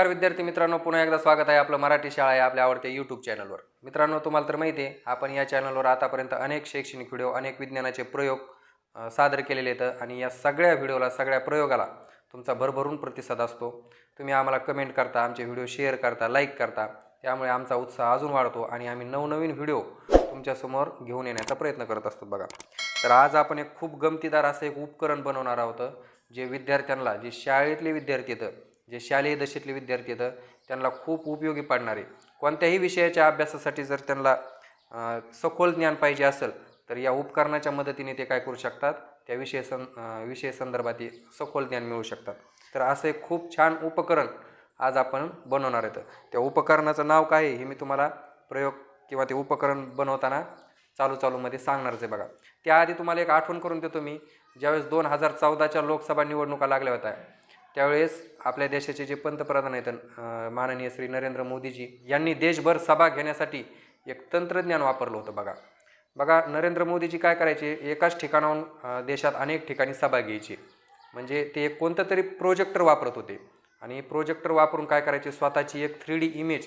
नमस्कार विद्यार्थी मित्रांनो पुन्हा एकदा स्वागत आहे आपलं मराठी शाळा आहे आपल्या आवडत्या यूट्यूब चॅनलवर मित्रांनो तुम्हाला तर माहिती आहे आपण या चॅनलवर आतापर्यंत अनेक शैक्षणिक व्हिडिओ अनेक विज्ञानाचे प्रयोग सादर केलेले आहेत आणि या सगळ्या व्हिडिओला सगळ्या प्रयोगाला तुमचा भरभरून प्रतिसाद असतो. तुम्ही आम्हाला कमेंट करता आमचे व्हिडिओ शेअर करता लाईक करता. त्यामुळे आमचा उत्साह अजून वाढतो आणि आम्ही नवनवीन व्हिडिओ तुमच्यासमोर घेऊन येण्याचा प्रयत्न करत असतो बघा. तर आज आपण एक खूप गमतीदार असं एक उपकरण बनवणार आहोत जे विद्यार्थ्यांना जे शाळेतले विद्यार्थी आहेत जे शालेय दशेतले विद्यार्थी आहेत त्यांना खूप उपयोगी पडणारे कोणत्याही विषयाच्या अभ्यासासाठी जर त्यांना सखोल ज्ञान पाहिजे असेल तर या उपकरणाच्या मदतीने ते काय करू शकतात? त्या विषय सं विषय संदर्भात सखोल ज्ञान मिळू शकतात. तर असं एक खूप छान उपकरण आज आपण बनवणार आहेत. त्या उपकरणाचं नाव काय आहे हे मी तुम्हाला प्रयोग किंवा ते उपकरण बनवताना चालू चालूमध्ये सांगणारच आहे बघा. त्याआधी तुम्हाला एक आठवण करून देतो मी. ज्यावेळेस दोन हजार चौदाच्या लोकसभा निवडणुका लागल्या होत्या त्यावेळेस आपल्या देशाचे जे पंतप्रधान आहेत माननीय श्री नरेंद्र मोदीजी यांनी देशभर सभा घेण्यासाठी एक तंत्रज्ञान वापरलं होतं बघा. बघा नरेंद्र मोदीजी काय करायचे? एकाच ठिकाणाहून देशात अनेक ठिकाणी सभा घ्यायची. म्हणजे ते एक कोणतं तरी प्रोजेक्टर वापरत होते. आणि प्रोजेक्टर वापरून काय करायचे? स्वतःची एक थ्री डी इमेज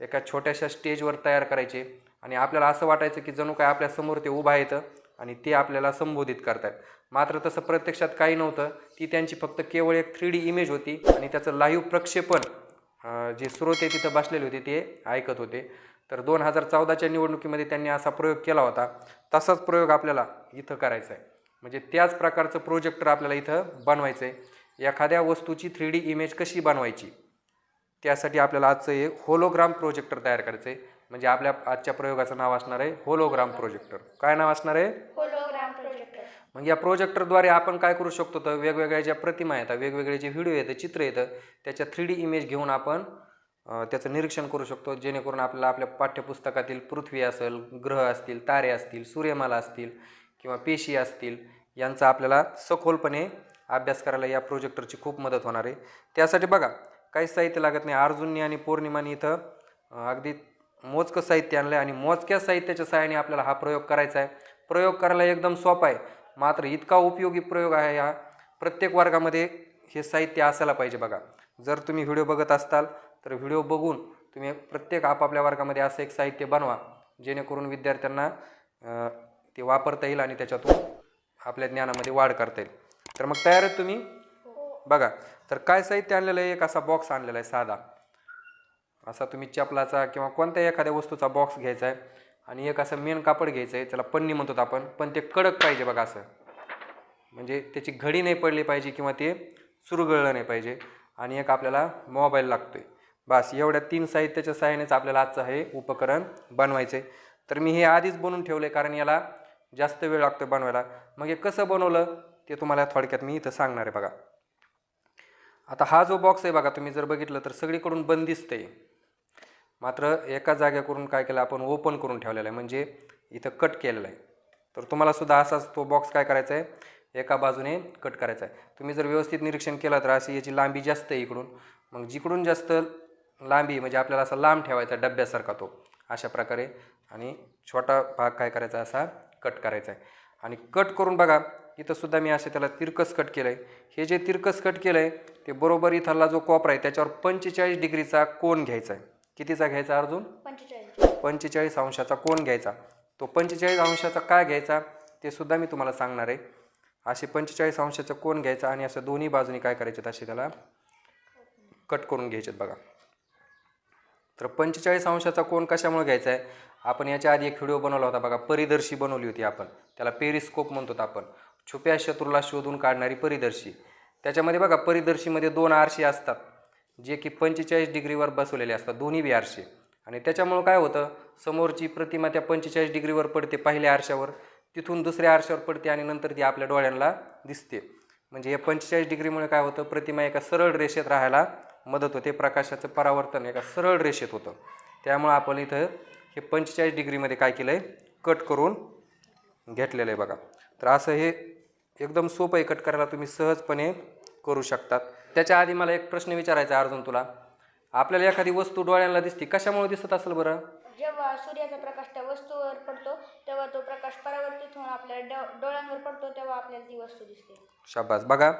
एका छोट्याशा स्टेजवर तयार करायचे. आणि आपल्याला असं वाटायचं की जणू काय आपल्यासमोर ते उभा येतं आणि ते आपल्याला संबोधित करतात मात्र तसं प्रत्यक्षात काही नव्हतं. ती त्यांची फक्त केवळ एक थ्री डी इमेज होती आणि त्याचं लाईव्ह प्रक्षेपण जे श्रोते तिथं बसलेले होते ते ऐकत होते. तर दोन हजार चौदाच्या निवडणुकीमध्ये त्यांनी असा प्रयोग केला होता. तसाच प्रयोग आपल्याला इथं करायचा आहे. म्हणजे त्याच प्रकारचं प्रोजेक्टर आपल्याला इथं बनवायचं आहे एखाद्या वस्तूची थ्री डी इमेज कशी बनवायची? त्यासाठी आपल्याला आजचं एक होलोग्राम प्रोजेक्टर तयार करायचं आहे म्हणजे आपल्या आजच्या प्रयोगाचं नाव असणार आहे होलोग्राम प्रोजेक्टर काय नाव असणार आहे? होलोग्राम प्रोजेक्टर मग या प्रोजेक्टरद्वारे आपण काय करू शकतो? तर वेगवेगळ्या ज्या प्रतिमा येतात वेगवेगळे जे व्हिडिओ येतं चित्र येतं त्याच्या थ्री डी इमेज घेऊन आपण त्याचं निरीक्षण करू शकतो. जेणेकरून आपल्याला आपल्या पाठ्यपुस्तकातील पृथ्वी असेल ग्रह असतील तारे असतील सूर्यमाला असतील किंवा पेशी असतील यांचा आपल्याला सखोलपणे अभ्यास करायला या प्रोजेक्टरची खूप मदत होणार आहे. त्यासाठी बघा काहीच साहित्य लागत नाही. अर्जुननी आणि पौर्णिमानी इथं अगदी मोजकं साहित्य आणलं आहे आणि मोजक्या साहित्याच्या सहाय्याने आपल्याला हा प्रयोग करायचा आहे. प्रयोग करायला एकदम सोपा आहे. मात्र इतका उपयोगी प्रयोग आहे हा. प्रत्येक वर्गामध्ये हे साहित्य असायला पाहिजे बघा. जर तुम्ही व्हिडिओ बघत असताल तर व्हिडिओ बघून तुम्ही प्रत्येक आपापल्या वर्गामध्ये असं एक साहित्य बनवा. जेणेकरून विद्यार्थ्यांना ते वापरता येईल आणि त्याच्यातून आपल्या ज्ञानामध्ये वाढ करता येईल. तर मग तयार आहेत तुम्ही? बघा. तर काय साहित्य आणलेलं आहे? एक असा बॉक्स आणलेला आहे साधा. असा तुम्ही चपलाचा किंवा कोणत्याही एखाद्या वस्तूचा बॉक्स घ्यायचा आहे. आणि एक असं मेन कापड घ्यायचं आहे त्याला पन्नी म्हणतो आपण पण ते कडक पाहिजे बघा असं. म्हणजे त्याची घडी नाही पडली पाहिजे किंवा ते चुरगळलं नाही पाहिजे. आणि एक आपल्याला मोबाईल लागतो आहे बस एवढ्या तीन साहित्याच्या सहाय्यानेच आपल्याला आजचं हे उपकरण बनवायचं आहे तर मी हे आधीच बनवून ठेवलं आहे कारण याला जास्त वेळ लागतो बनवायला. मग हे कसं बनवलं ते तुम्हाला थोडक्यात मी इथं सांगणार आहे बघा. आता हा जो बॉक्स आहे बघा तुम्ही जर बघितलं तर सगळीकडून बंदिस्त आहे. मात्र एका जाग्याकरून काय केलं आपण ओपन करून ठेवलेलं आहे. म्हणजे इथं कट केलेलं आहे. तर तुम्हाला सुद्धा असाच तो बॉक्स काय करायचा आहे? एका बाजूने कट करायचा आहे. तुम्ही जर व्यवस्थित निरीक्षण केलं तर अशी याची लांबी जास्त आहे इकडून. मग जिकडून जास्त लांबी म्हणजे आपल्याला असा लांब ठेवायचा डब्यासारखा तो. अशा प्रकारे. आणि छोटा भाग काय करायचा असा कट करायचा आहे. आणि कट करून बघा इथंसुद्धा मी असे त्याला तिरकस कट केलं आहे हे जे तिरकस कट केलं आहे ते बरोबर इथला जो कोपरा आहे त्याच्यावर पंचेचाळीस डिग्रीचा कोन घ्यायचा आहे. कितीचा घ्यायचा अर्जुन? पंचेचाळीस. अंशाचा. कोन घ्यायचा? तो पंचेचाळीस अंशाचा काय घ्यायचा? ते सुद्धा मी तुम्हाला सांगणार आहे. असे पंचेचाळीस अंशाचा कोन घ्यायचा आणि असं दोन्ही बाजूनी काय करायचे असे त्याला कट करून घ्यायचे बघा. तर पंचेचाळीस अंशाचा कोन कशामुळे घ्यायचा आहे आपण याच्या आधी एक व्हिडिओ बनवला होता बघा परिदर्शी बनवली होती आपण. त्याला पेरिस्कोप म्हणतो आपण. छुप्या शत्रूला शोधून काढणारी परिदर्शी. त्याच्यामध्ये बघा परिदर्शीमध्ये दोन आरशे असतात. जे की पंचेचाळीस डिग्रीवर बसवलेले असतात दोन्ही बी आरशे. आणि त्याच्यामुळं काय होतं समोरची प्रतिमा त्या पंचेचाळीस डिग्रीवर पडते पहिल्या आरशावर तिथून दुसऱ्या आरशावर पडते आणि नंतर ती आपल्या डोळ्यांना दिसते. म्हणजे या पंचेचाळीस डिग्रीमुळे काय होतं प्रतिमा एका सरळ रेषेत राहायला मदत होते प्रकाशाचं परावर्तन एका सरळ रेषेत होतं. त्यामुळं आपण इथं हे पंचेचाळीस डिग्रीमध्ये काय केलं आहे कट करून घेतलेलं आहे बघा. तर असं हे एकदम सोपं आहे कट करायला तुम्ही सहजपणे करू शकतात. त्याच्या आधी मला एक प्रश्न विचारायचा आहे अर्जुन तुला. आपल्याला एखादी वस्तू डोळ्यांना दिसते कशामुळे दिसत असेल बरं? जेव्हा सूर्याचा प्रकाश त्या वस्तूवर पडतो तेव्हा तो प्रकाश परावर्तित होऊन आपल्या डो- डोळ्यांवर पडतो तेव्हा आपल्याला ती वस्तू दिसते. शाबास. बघा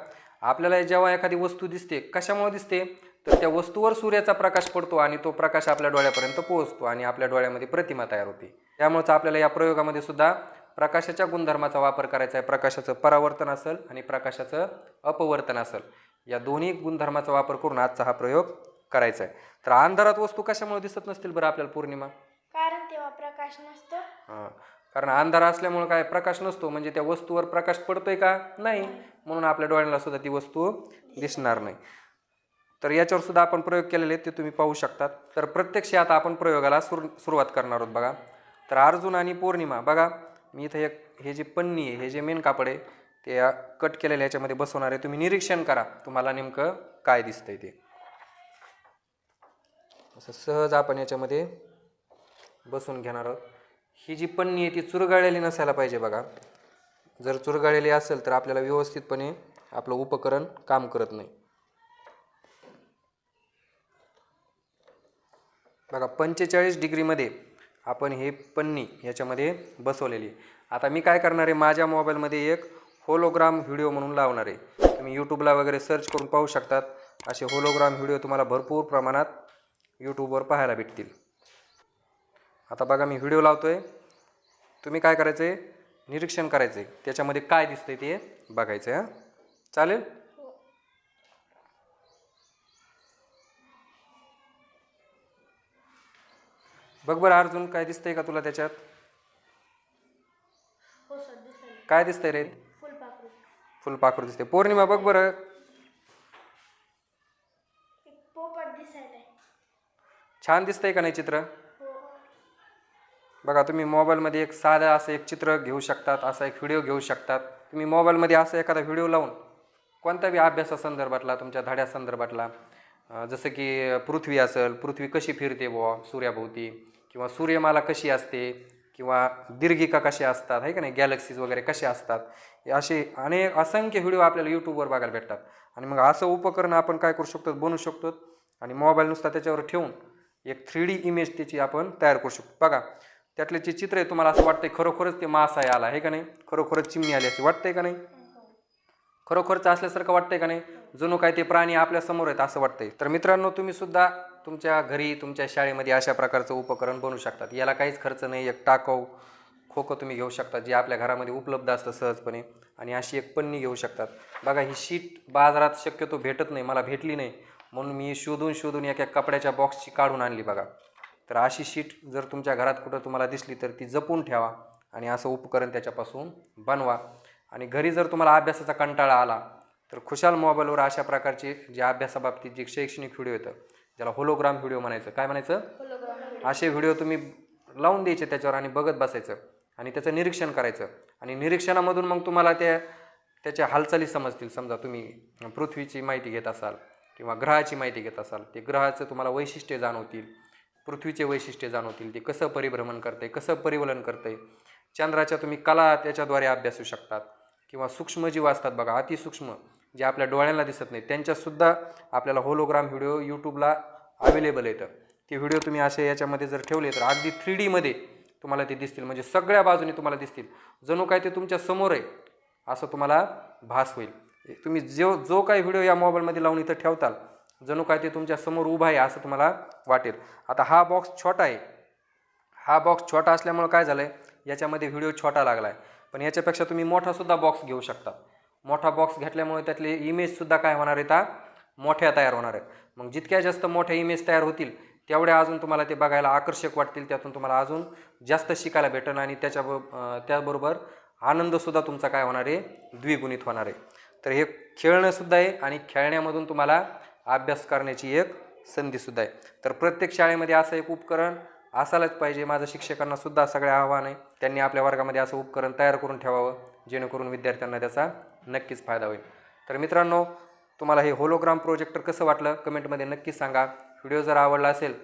आपल्याला जेव्हा एखादी वस्तू दिसते कशामुळे दिसते? तर त्या वस्तूवर सूर्याचा प्रकाश पडतो आणि तो प्रकाश आपल्या डोळ्यापर्यंत पोहोचतो आणि आपल्या डोळ्यामध्ये प्रतिमा तयार होते. त्यामुळेच आपल्याला या प्रयोगामध्ये सुद्धा प्रकाशाच्या गुणधर्माचा वापर करायचा आहे. प्रकाशाचं परावर्तन असेल आणि प्रकाशाचं अपवर्तन असेल. या दोन्ही गुणधर्माचा वापर करून आजचा हा प्रयोग करायचा आहे तर अंधारात वस्तू कशामुळे दिसत नसतील बरं आपल्याला पौर्णिमा? कारण तेव्हा प्रकाश नसतो. हां. कारण अंधार असल्यामुळे काय? प्रकाश नसतो. म्हणजे त्या वस्तूवर प्रकाश पडतोय का? नाही. म्हणून आपल्या डोळ्यांना सुद्धा ती वस्तू दिसणार नाही. तर याच्यावर सुद्धा आपण प्रयोग केलेले ते तुम्ही पाहू शकतात. तर प्रत्यक्ष आता आपण प्रयोगाला सुर सुरुवात करणार आहोत बघा. तर अर्जुन आणि पौर्णिमा. बघा मी इथं एक हे जे पन्नी आहे हे जे मेन कापड आहे ते या कट केलेल्या याच्यामध्ये बसवणार आहे तुम्ही निरीक्षण करा. तुम्हाला नेमकं काय दिसतंय ते. असं सहज आपण याच्यामध्ये बसून घेणार आहोत. ही जी पन्नी आहे ती चुरगाळलेली नसायला पाहिजे बघा. जर चुरगाळलेली असेल तर आपल्याला व्यवस्थितपणे आपलं उपकरण काम करत नाही. बघा पंचेचाळीस डिग्रीमध्ये आपण हे पन्नी याच्यामध्ये बसवलेली आहे. आता मी काय करणार आहे माझ्या मोबाईलमध्ये एक होलोग्राम व्हिडिओ म्हणून लावणार आहे. तुम्ही यूट्यूबला वगैरे सर्च करून पाहू शकतात. असे होलोग्राम व्हिडिओ तुम्हाला भरपूर प्रमाणात यूट्यूबवर पाहायला भेटतील. आता बघा मी व्हिडिओ लावतोय. तुम्ही काय करायचं आहे निरीक्षण करायचं आहे त्याच्यामध्ये काय दिसतंय ते बघायचं आहे हां? चालेल? बघ बरं अर्जुन काय दिसतंय का तुला त्याच्यात? हो काय दिसतंय रे? फुलपाखरू दिसते. पौर्णिमा बघ बरं. छान दिसतंय का नाही चित्र? हो. बघा तुम्ही मोबाईलमध्ये एक साधं असं एक चित्र घेऊ शकतात असा एक व्हिडिओ घेऊ शकतात. तुम्ही मोबाईलमध्ये असं एखादा व्हिडिओ लावून कोणत्या बी अभ्यासासंदर्भातला तुमच्या धड्यासंदर्भातला जसं की पृथ्वी असेल पृथ्वी कशी फिरते बुवा सूर्याभोवती? किंवा सूर्यमाला कशी असते? किंवा दीर्घिका कशा असतात आहे का नाही? गॅलेक्सीज वगैरे कसे असतात? असे अनेक असंख्य व्हिडिओ आपल्याला यूट्यूबवर बघायला भेटतात. आणि मग असं उपकरण आपण काय करू शकतो? बनवू शकतो. आणि मोबाईल नुसता त्याच्यावर ठेवून एक थ्री डी इमेज त्याची आपण तयार करू शकतो. बघा त्यातले जे चित्र आहे तुम्हाला असं वाटतंय खरोखरच ते मासा आहे आला आहे का नाही? खरोखरच चिमणी आली असे वाटतंय का नाही? खरोखरच असल्यासारखं वाटतंय का नाही? जणू काय ते प्राणी आपल्यासमोर आहेत असं वाटतंय. तर मित्रांनो तुम्ही सुद्धा तुमच्या घरी तुमच्या शाळेमध्ये अशा प्रकारचं उपकरण बनवू शकतात. याला काहीच खर्च नाही एक टाकाऊ खोकं तुम्ही घेऊ शकता जे आपल्या घरामध्ये उपलब्ध असतं सहजपणे. आणि अशी एक पन्नी घेऊ शकतात. बघा ही शीट बाजारात शक्यतो भेटत नाही मला भेटली नाही. म्हणून मी शोधून शोधून एका कपड्याच्या बॉक्सची काढून आणली बघा. तर अशी शीट जर तुमच्या घरात कुठं तुम्हाला दिसली तर ती जपून ठेवा आणि असं उपकरण त्याच्यापासून बनवा. आणि घरी जर तुम्हाला अभ्यासाचा कंटाळा आला तर खुशाल मोबाईलवर अशा प्रकारचे जे अभ्यासाबाबतीत जे शैक्षणिक व्हिडिओ येतं ज्याला होलोग्राम व्हिडिओ म्हणायचं. काय म्हणायचं? असे व्हिडिओ तुम्ही लावून द्यायचे त्याच्यावर आणि बघत बसायचं. आणि त्याचं निरीक्षण करायचं. आणि निरीक्षणामधून मग तुम्हाला त्या त्याच्या हालचाली समजतील. समजा तुम्ही पृथ्वीची माहिती घेत असाल किंवा ग्रहाची माहिती घेत असाल ते ग्रहाचं तुम्हाला वैशिष्ट्ये जाणवतील. पृथ्वीचे वैशिष्ट्ये जाणवतील. ते कसं परिभ्रमण करते कसं परिवलन करते चंद्राच्या तुम्ही कला त्याच्याद्वारे अभ्यासू शकतात. किंवा सूक्ष्मजीव असतात बघा अतिसूक्ष्म. जे आपल्या डोळ्यांना दिसत नाही त्यांच्यासुद्धा आपल्याला होलोग्राम व्हिडिओ यूट्यूबला अवेलेबल येतं. ते व्हिडिओ तुम्ही असे याच्यामध्ये जर ठेवले तर अगदी थ्री डीमध्ये तुम्हाला ते दिसतील. म्हणजे सगळ्या बाजूने तुम्हाला दिसतील. जणू काय ते तुमच्यासमोर आहे असं तुम्हाला भास होईल. तुम्ही जो जो काही व्हिडिओ या मोबाईलमध्ये लावून इथं ठेवताल जणू काय ते तुमच्यासमोर उभा आहे असं तुम्हाला वाटेल. आता हा बॉक्स छोटा आहे. हा बॉक्स छोटा असल्यामुळं काय झालं आहे याच्यामध्ये व्हिडिओ छोटा लागला आहे पण याच्यापेक्षा तुम्ही मोठासुद्धा बॉक्स घेऊ शकता. मोठा बॉक्स घेतल्यामुळे त्यातले इमेजसुद्धा काय होणार आहेत मोठ्या तयार होणार आहेत. मग जितक्या जास्त मोठ्या इमेज तयार होतील तेवढ्या अजून तुम्हाला ते बघायला आकर्षक वाटतील त्यातून तुम्हाला अजून जास्त शिकायला भेटेल आणि त्याच्या त्याबरोबर आनंदसुद्धा तुमचा काय होणार आहे? द्विगुणित होणार आहे. तर हे खेळणंसुद्धा आहे आणि खेळण्यामधून तुम्हाला अभ्यास करण्याची एक संधीसुद्धा आहे. तर प्रत्येक शाळेमध्ये असं एक उपकरण असायलाच पाहिजे. माझं शिक्षकांनासुद्धा सगळे आव्हान आहे. त्यांनी आपल्या वर्गामध्ये असं उपकरण तयार करून ठेवावं. जेणेकरून विद्यार्थ्यांना त्याचा नक्कीच फायदा होईल. तर मित्रांनो तुम्हाला हे होलोग्राम प्रोजेक्टर कसं वाटलं? कमेंटमध्ये नक्कीच सांगा. व्हिडिओ जर आवडला असेल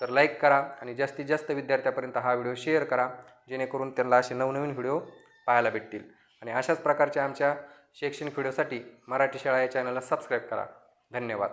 तर लाईक करा आणि जास्तीत जास्त विद्यार्थ्यापर्यंत हा व्हिडिओ शेअर करा जेणेकरून त्यांना असे नवनवीन व्हिडिओ पाहायला भेटतील. आणि अशाच प्रकारच्या आमच्या शैक्षणिक व्हिडिओसाठी मराठी शाळा या चॅनलला सबस्क्राईब करा. धन्यवाद.